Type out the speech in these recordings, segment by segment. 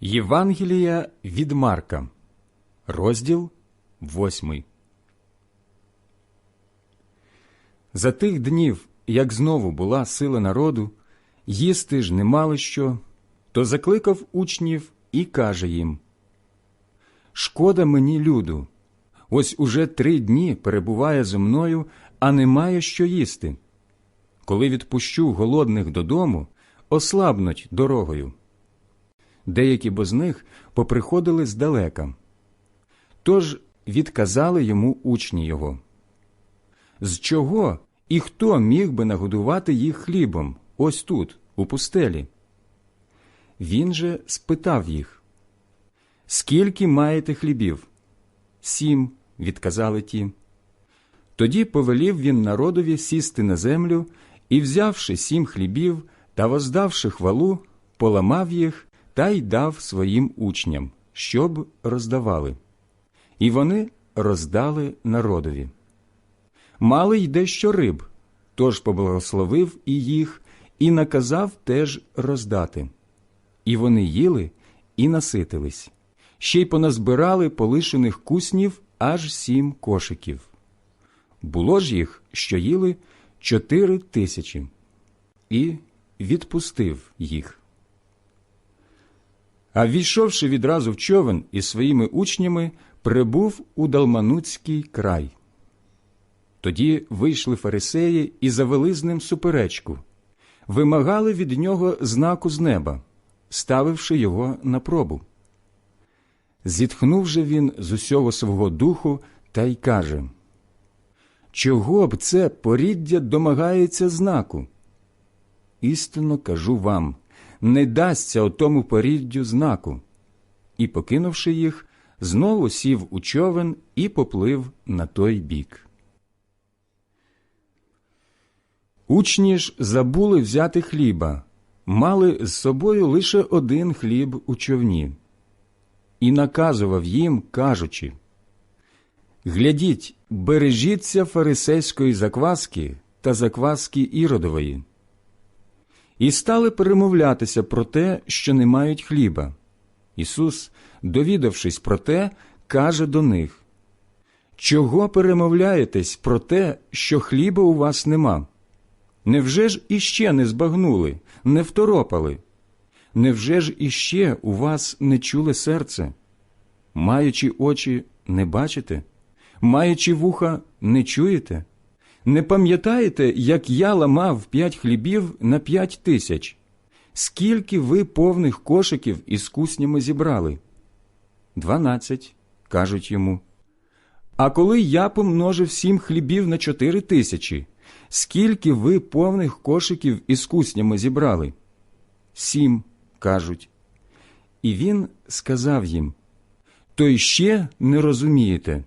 Євангелія від Марка, розділ 8. За тих днів, як знову була сила народу, їсти ж не мали що, то закликав учнів і каже їм Шкода мені, люду, ось уже три дні перебуває зо мною, а немає що їсти. Коли відпущу голодних додому, ослабнуть дорогою. Деякі бо з них поприходили здалека. Тож відказали йому учні його. З чого і хто міг би нагодувати їх хлібом ось тут, у пустелі? Він же спитав їх Скільки маєте хлібів? Сім, відказали ті. Тоді повелів він народові сісти на землю і, взявши сім хлібів та воздавши хвалу, поламав їх та й дав своїм учням, щоб роздавали. І вони роздали народові. Мали й дещо риб, тож поблагословив і їх, і наказав теж роздати. І вони їли і наситились, ще й поназбирали полишених куснів аж сім кошиків. Було ж їх, що їли чотири тисячі, і відпустив їх. А війшовши відразу в човен із своїми учнями, прибув у Далмануцький край. Тоді вийшли фарисеї і завели з ним суперечку, вимагали від нього знаку з неба, ставивши його на пробу. Зітхнув же він з усього свого духу та й каже Чого б це поріддя домагається знаку? Істинно кажу вам не дасться отому поріддю знаку. І, покинувши їх, знову сів у човен і поплив на той бік. Учні ж забули взяти хліба, мали з собою лише один хліб у човні, і наказував їм, кажучи Глядіть, бережіться фарисейської закваски та закваски іродової. І стали перемовлятися про те, що не мають хліба. Ісус, довідавшись про те, каже до них Чого перемовляєтесь про те, що хліба у вас нема? Невже ж іще не збагнули, не второпали? Невже ж іще у вас не чуле серце? Маючи очі, не бачите? Маючи вуха, не чуєте? Не пам'ятаєте, як я ламав п'ять хлібів на п'ять тисяч? Скільки ви повних кошиків із куснями зібрали? Дванадцять, кажуть йому. А коли я помножив сім хлібів на чотири тисячі, скільки ви повних кошиків із куснями зібрали? Сім, кажуть. І він сказав їм То ще не розумієте.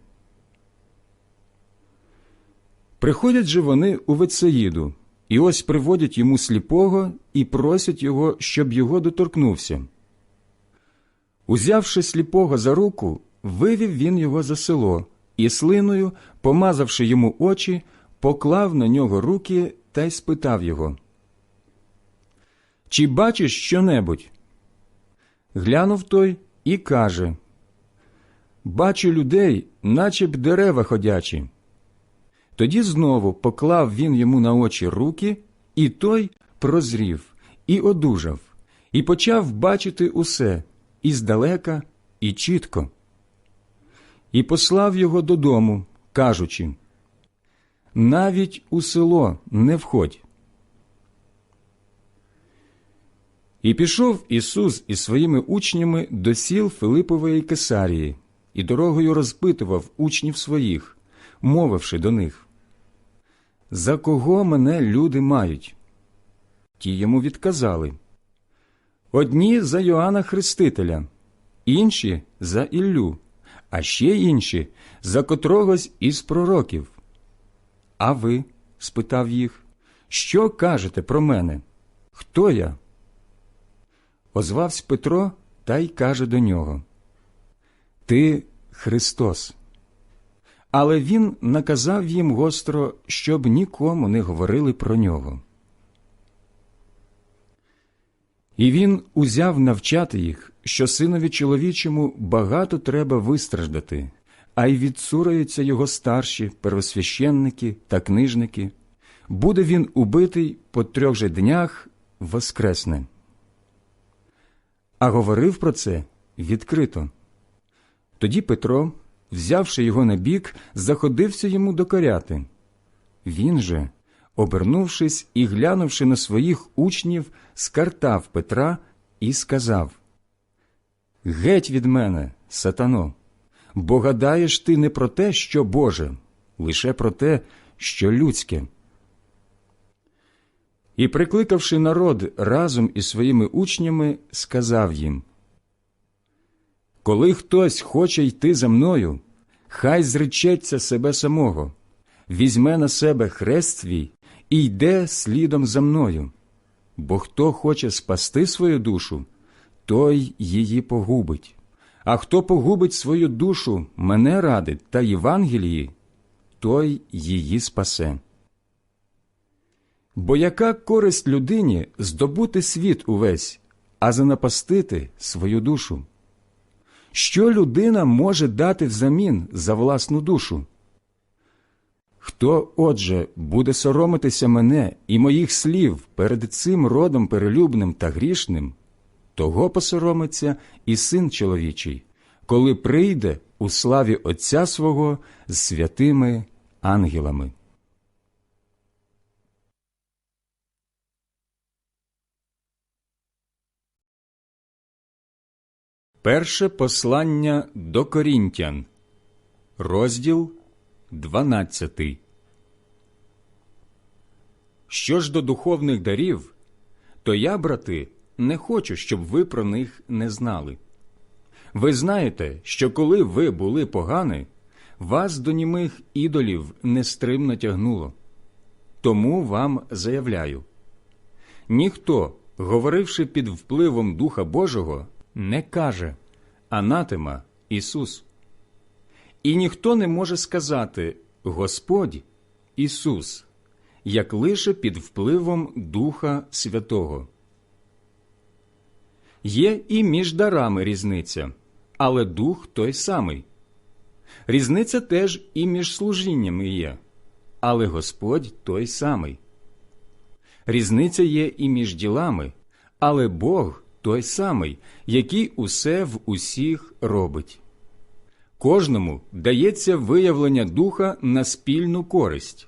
Приходять же вони у Вецеїду, і ось приводять йому сліпого і просять його, щоб його доторкнувся. Узявши сліпого за руку, вивів він його за село і слиною, помазавши йому очі, поклав на нього руки та й спитав його. Чи бачиш щонебудь? Глянув той і каже Бачу людей, наче б дерева ходячі. Тоді знову поклав він йому на очі руки, і той прозрів, і одужав, і почав бачити усе і здалека, і чітко. І послав його додому, кажучи навіть у село не входь. І пішов Ісус із своїми учнями до сіл Филипової Кесарії, і дорогою розпитував учнів своїх, мовивши до них За кого мене люди мають? Ті йому відказали Одні за Йоанна Хрестителя, інші за Іллю, а ще інші за котрогось із пророків. А ви? спитав їх, що кажете про мене? Хто я? Озвався Петро та й каже до нього Ти Христос. Але він наказав їм гостро, щоб нікому не говорили про нього. І він узяв навчати їх, що синові чоловічому багато треба вистраждати, а й відсураються його старші первосвященники та книжники. Буде він убитий по трьох же днях воскресне. А говорив про це відкрито. Тоді Петро, взявши його на бік, заходився йому докоряти. Він же, обернувшись і глянувши на своїх учнів, скартав Петра і сказав Геть від мене, сатано, бо гадаєш ти не про те, що Боже, лише про те, що людське. І, прикликавши народ разом із своїми учнями, сказав їм Коли хтось хоче йти за мною, хай зречеться себе самого, візьме на себе хрест свій і йде слідом за мною. Бо хто хоче спасти свою душу, той її погубить. А хто погубить свою душу мене ради та Євангелії, той її спасе. Бо яка користь людині здобути світ увесь, а занапастити свою душу? Що людина може дати взамін за власну душу? Хто, отже, буде соромитися мене і моїх слів перед цим родом перелюбним та грішним, того посоромиться і син чоловічий, коли прийде у славі Отця свого з святими ангелами. Перше послання до Корінтян, розділ 12. Що ж до духовних дарів, то я, брати, не хочу, щоб ви про них не знали. Ви знаєте, що коли ви були погані, вас до німих ідолів нестримно тягнуло. Тому вам заявляю ніхто, говоривши під впливом Духа Божого, не каже Анатема Ісус. І ніхто не може сказати Господь Ісус, як лише під впливом Духа Святого. Є і між дарами різниця, але дух той самий. Різниця теж і між служіннями є, але Господь той самий. Різниця є і між ділами, але Бог той самий, який усе в усіх робить. Кожному дається виявлення духа на спільну користь.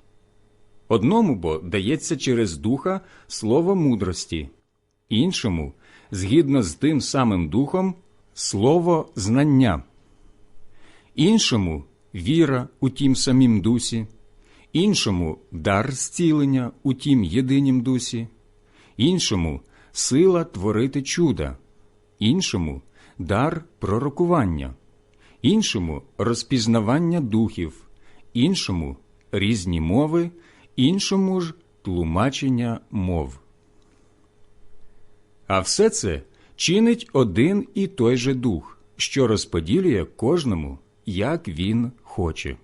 Одному бо дається через духа слово мудрості, іншому, згідно з тим самим духом, слово знання, іншому віра у тім самім дусі, іншому дар зцілення у тім єдинім дусі, іншому сила творити чуда, іншому дар пророкування, іншому розпізнавання духів, іншому різні мови, іншому ж тлумачення мов. А все це чинить один і той же дух, що розподілює кожному, як він хоче.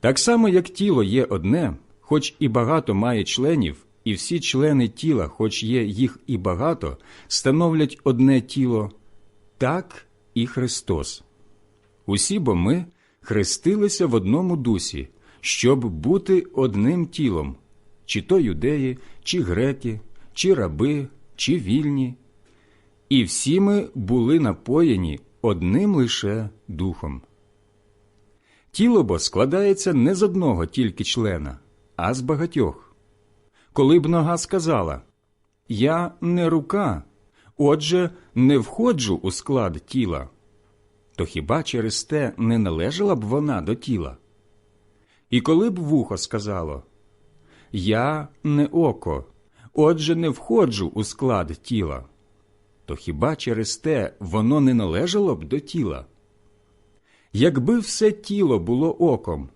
Так само, як тіло є одне, хоч і багато має членів, і всі члени тіла, хоч є їх і багато, становлять одне тіло, так і Христос. Усі бо ми хрестилися в одному дусі, щоб бути одним тілом, чи то юдеї, чи греки, чи раби, чи вільні. І всі ми були напоєні одним лише духом. Тіло бо складається не з одного тільки члена, а з багатьох. Коли б нога сказала Я не рука, отже, не входжу у склад тіла, то хіба через те не належала б вона до тіла? І коли б вухо сказало Я не око, отже, не входжу у склад тіла, то хіба через те воно не належало б до тіла? Якби все тіло було оком,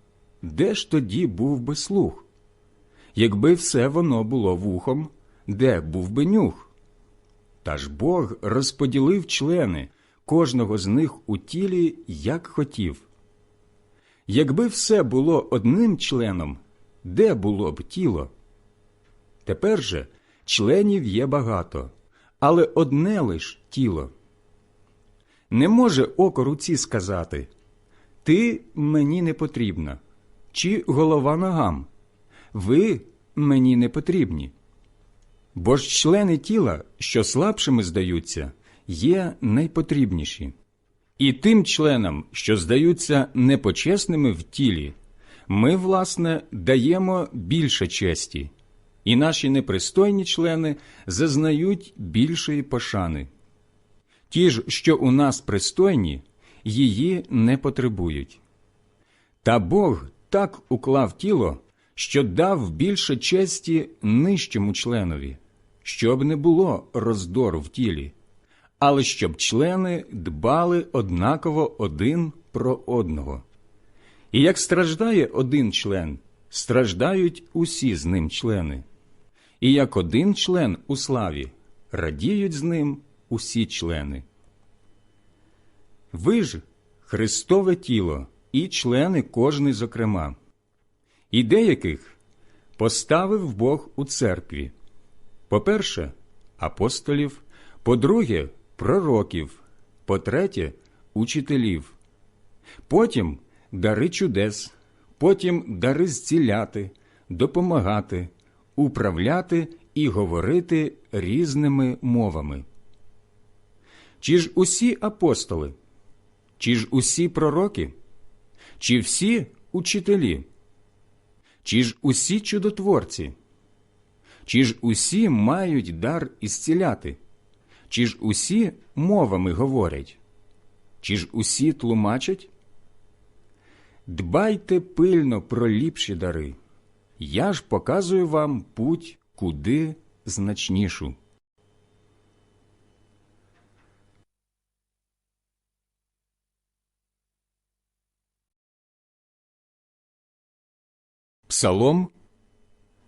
де ж тоді був би слух? Якби все воно було вухом, де був би нюх? Та ж Бог розподілив члени кожного з них у тілі, як хотів. Якби все було одним членом, де було б тіло? Тепер же членів є багато, але одне лиш тіло. Не може око руці сказати Ти мені не потрібна, чи голова ногам. Ви мені не потрібні. Бо ж члени тіла, що слабшими здаються, є найпотрібніші. І тим членам, що здаються непочесними в тілі, ми, власне, даємо більше честі, і наші непристойні члени зазнають більшої пошани. Ті ж, що у нас пристойні, її не потребують. Та Бог так уклав тіло, що дав більше честі нижчому членові, щоб не було роздору в тілі, але щоб члени дбали однаково один про одного. І як страждає один член, страждають усі з ним члени. І як один член у славі, радіють з ним усі члени. Ви ж Христове тіло і члени кожний зокрема. І деяких поставив Бог у церкві. По-перше, апостолів, по-друге, пророків, по-третє, учителів, потім дари чудес, потім дари зціляти, допомагати, управляти і говорити різними мовами. Чи ж усі апостоли, чи ж усі пророки, чи всі учителі, чи ж усі чудотворці, чи ж усі мають дар ісціляти, чи ж усі мовами говорять, чи ж усі тлумачать? Дбайте пильно про ліпші дари. Я ж показую вам путь куди значнішу. Псалом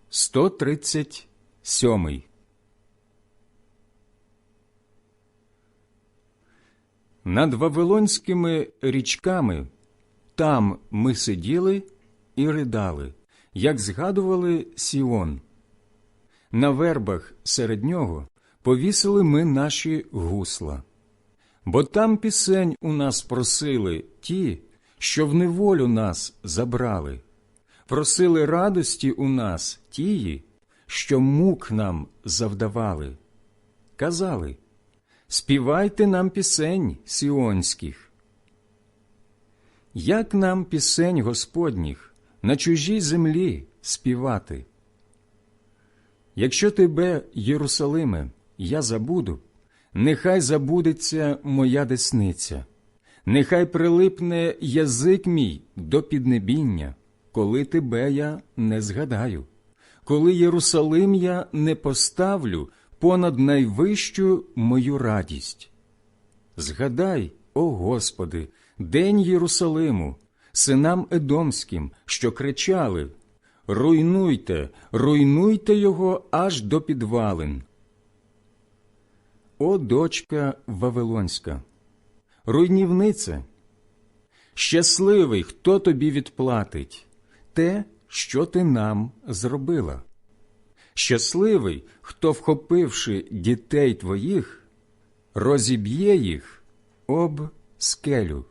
137 Над Вавилонськими річками там ми сиділи і ридали, як згадували Сіон. На вербах серед нього повісили ми наші гусла, бо там пісень у нас просили ті, що в неволю нас забрали, просили радості у нас тії, що мук нам завдавали. Казали Співайте нам пісень сіонських. Як нам пісень Господніх на чужій землі співати? Якщо тебе, Єрусалиме, я забуду, нехай забудеться моя десниця, нехай прилипне язик мій до піднебіння, коли тебе я не згадаю, коли Єрусалим я не поставлю понад найвищу мою радість. Згадай, о Господи, день Єрусалиму, синам Едомським, що кричали Руйнуйте, руйнуйте його аж до підвалин. О, дочка Вавилонська, руйнівнице, щасливий, хто тобі відплатить те, що ти нам зробила. Щасливий, хто, вхопивши дітей твоїх, розіб'є їх об скелю.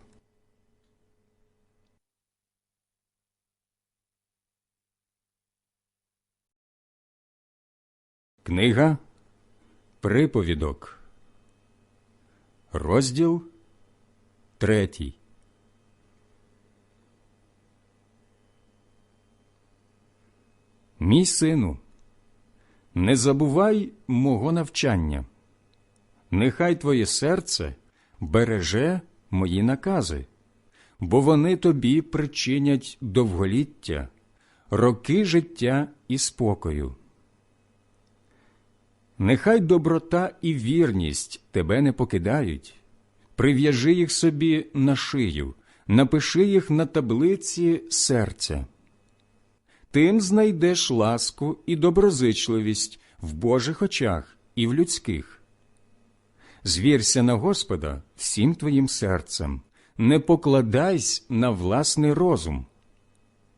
Книга Приповідок, розділ третій. Мій сину, не забувай мого навчання, нехай твоє серце береже мої накази, бо вони тобі причинять довголіття, роки життя і спокою. Нехай доброта і вірність тебе не покидають, прив'яжи їх собі на шию, напиши їх на таблиці серця. Тим знайдеш ласку і доброзичливість в Божих очах і в людських. Звірся на Господа всім твоїм серцем, не покладайся на власний розум.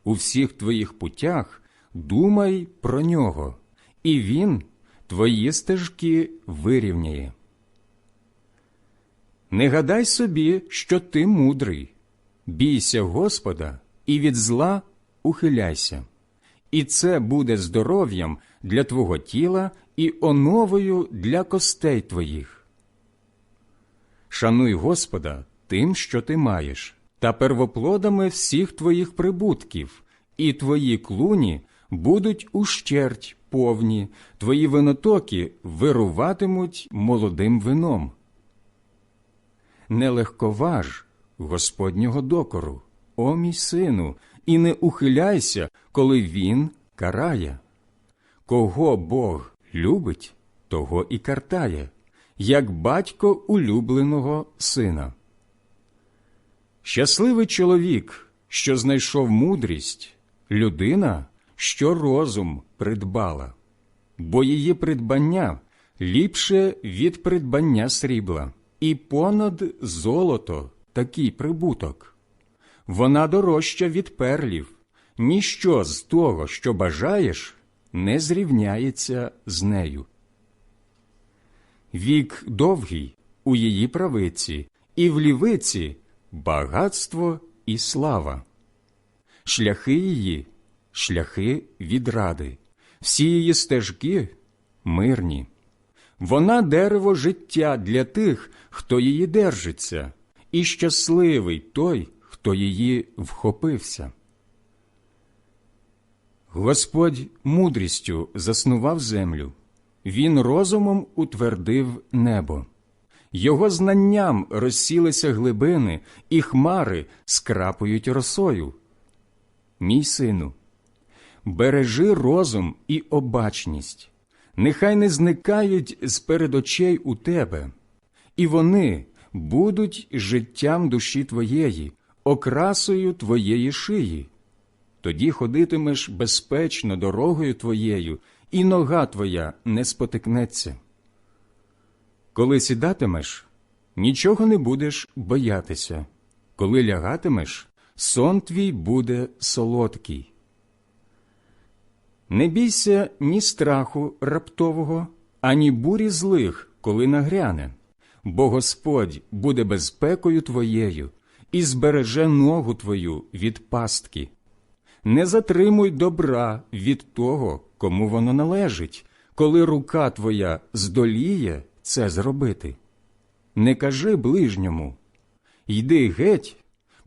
У всіх твоїх путях думай про нього, і Він твої стежки вирівняє. Не гадай собі, що ти мудрий, бійся Господа і від зла ухиляйся, і це буде здоров'ям для твого тіла і оновою для костей твоїх. Шануй Господа тим, що ти маєш, та первоплодами всіх твоїх прибутків, і твої клуні будуть ущерть повні, твої винотоки вируватимуть молодим вином. Не легковаж Господнього докору, о мій сину, і не ухиляйся, коли він карає. Кого Бог любить, того і картає, як батько улюбленого сина. Щасливий чоловік, що знайшов мудрість, людина, що розум придбала, бо її придбання ліпше від придбання срібла, і понад золото такий прибуток. Вона дорожча від перлів, ніщо з того, що бажаєш, не зрівняється з нею. Вік довгий у її правиці, і в лівиці багатство і слава. Шляхи її шляхи відради, всі її стежки мирні. Вона дерево життя для тих, хто її держиться, і щасливий той, хто її вхопився. Господь мудрістю заснував землю, Він розумом утвердив небо. Його знанням розсілися глибини, і хмари скрапують росою. Мій сину, бережи розум і обачність, нехай не зникають з перед очей у тебе, і вони будуть життям душі твоєї, окрасою твоєї шиї. Тоді ходитимеш безпечно дорогою твоєю, і нога твоя не спотикнеться. Коли сідатимеш, нічого не будеш боятися, коли лягатимеш, сон твій буде солодкий. Не бійся ні страху раптового, ані бурі злих, коли нагряне, бо Господь буде безпекою твоєю і збереже ногу твою від пастки. Не затримуй добра від того, кому воно належить, коли рука твоя здоліє це зробити. Не кажи ближньому йди геть,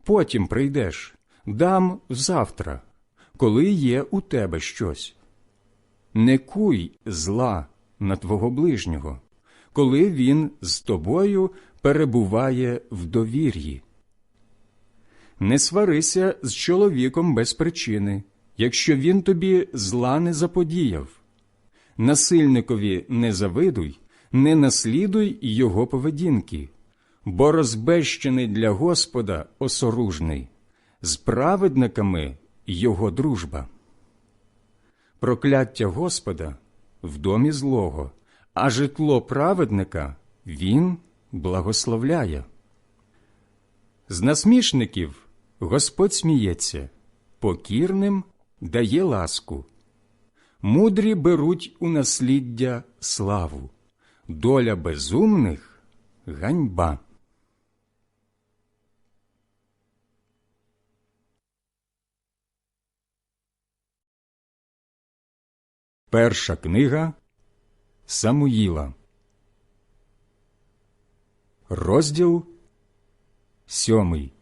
потім прийдеш, дам завтра, коли є у тебе щось. Не куй зла на твого ближнього, коли він з тобою перебуває в довір'ї. Не сварися з чоловіком без причини, якщо він тобі зла не заподіяв. Насильникові не завидуй, не наслідуй його поведінки, бо розбещений для Господа осоружний, з праведниками його дружба. Прокляття Господа в домі злого, а житло праведника він благословляє. З насмішників Господь сміється, покірним дає ласку. Мудрі беруть у насліддя славу, доля безумних ганьба. Перша книга Самуїла, розділ сьомий.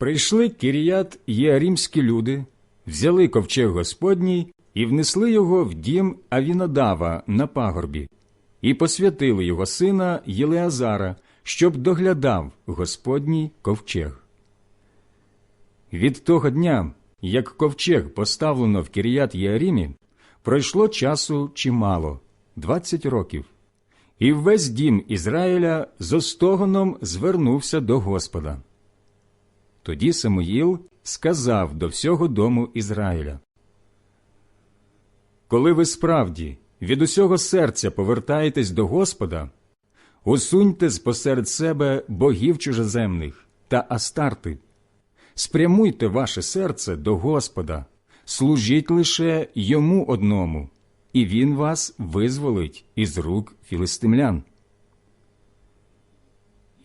Прийшли Кіріят єарімські люди, взяли ковчег Господній і внесли його в дім Авінадава на пагорбі, і посвятили його сина Єлеазара, щоб доглядав Господній ковчег. Від того дня, як ковчег поставлено в Кіріят Єарімі, пройшло часу чимало двадцять років, і весь дім Ізраїля з остогоном звернувся до Господа. Тоді Самуїл сказав до всього дому Ізраїля. Коли ви справді від усього серця повертаєтесь до Господа, усуньте з посеред себе богів чужеземних та астарти, спрямуйте ваше серце до Господа, служіть лише йому одному, і він вас визволить із рук філистимлян.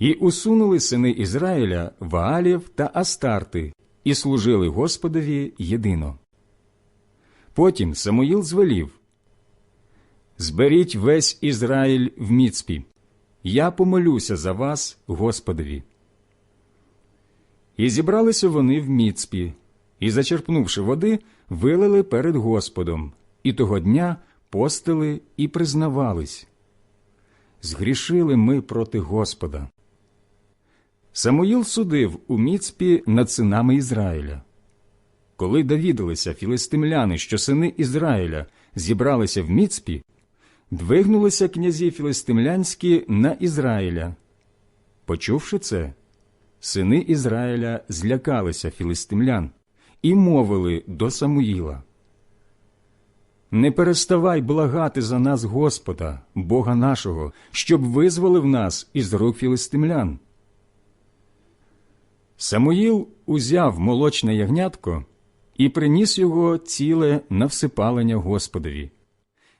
І усунули сини Ізраїля Ваалів та Астарти і служили Господові єдино. Потім Самуїл звелів Зберіть весь Ізраїль в Міцпі, я помолюся за вас, Господові. І зібралися вони в Міцпі, і, зачерпнувши води, вилили перед Господом, і того дня постили і признавались. Згрішили ми проти Господа. Самуїл судив у Міцпі над синами Ізраїля. Коли довідалися філистимляни, що сини Ізраїля зібралися в Міцпі, двигнулися князі філистимлянські на Ізраїля. Почувши це, сини Ізраїля злякалися філистимлян і мовили до Самуїла. Не переставай благати за нас Господа, Бога нашого, щоб визволив нас із рук філистимлян. Самуїл узяв молочне ягнятко і приніс його ціле на всипалення Господові.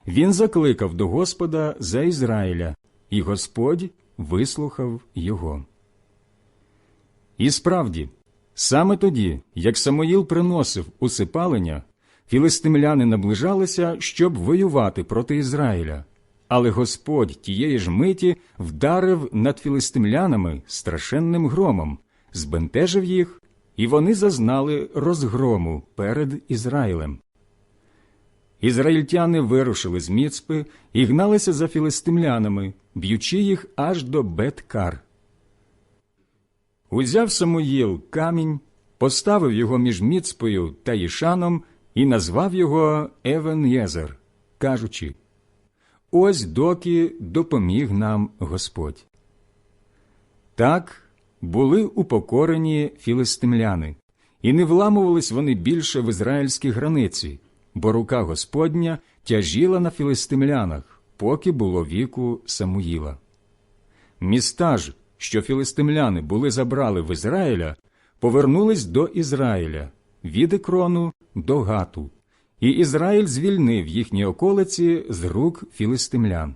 Він закликав до Господа за Ізраїля, і Господь вислухав його. І справді, саме тоді, як Самоїл приносив усипалення, філистимляни наближалися, щоб воювати проти Ізраїля. Але Господь тієї ж миті вдарив над філистимлянами страшенним громом, збентежив їх, і вони зазнали розгрому перед Ізраїлем. Ізраїльтяни вирушили з Міцпи і гналися за філистимлянами, б'ючи їх аж до Беткар. Узяв Самуїл камінь, поставив його між Міцпою та Їшаном і назвав його Евен-Єзер, кажучи Ось доки допоміг нам Господь. Так були упокорені філистимляни, і не вламувались вони більше в ізраїльські границі, бо рука Господня тяжіла на філистимлянах, поки було віку Самуїла. Міста ж, що філистимляни були забрали в Ізраїля, повернулись до Ізраїля від Екрону до Гату, і Ізраїль звільнив їхні околиці з рук філистимлян.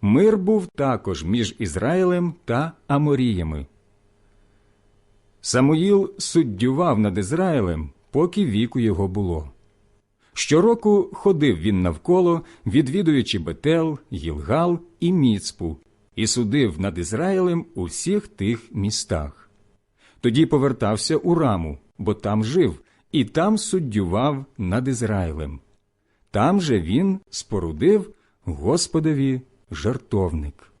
Мир був також між Ізраїлем та Аморіями. Самуїл суддював над Ізраїлем, поки віку його було. Щороку ходив він навколо, відвідуючи Бетел, Гілгал і Міцпу, і судив над Ізраїлем у всіх тих містах. Тоді повертався у раму, бо там жив, і там суддював над Ізраїлем. Там же він спорудив Господові жертовник.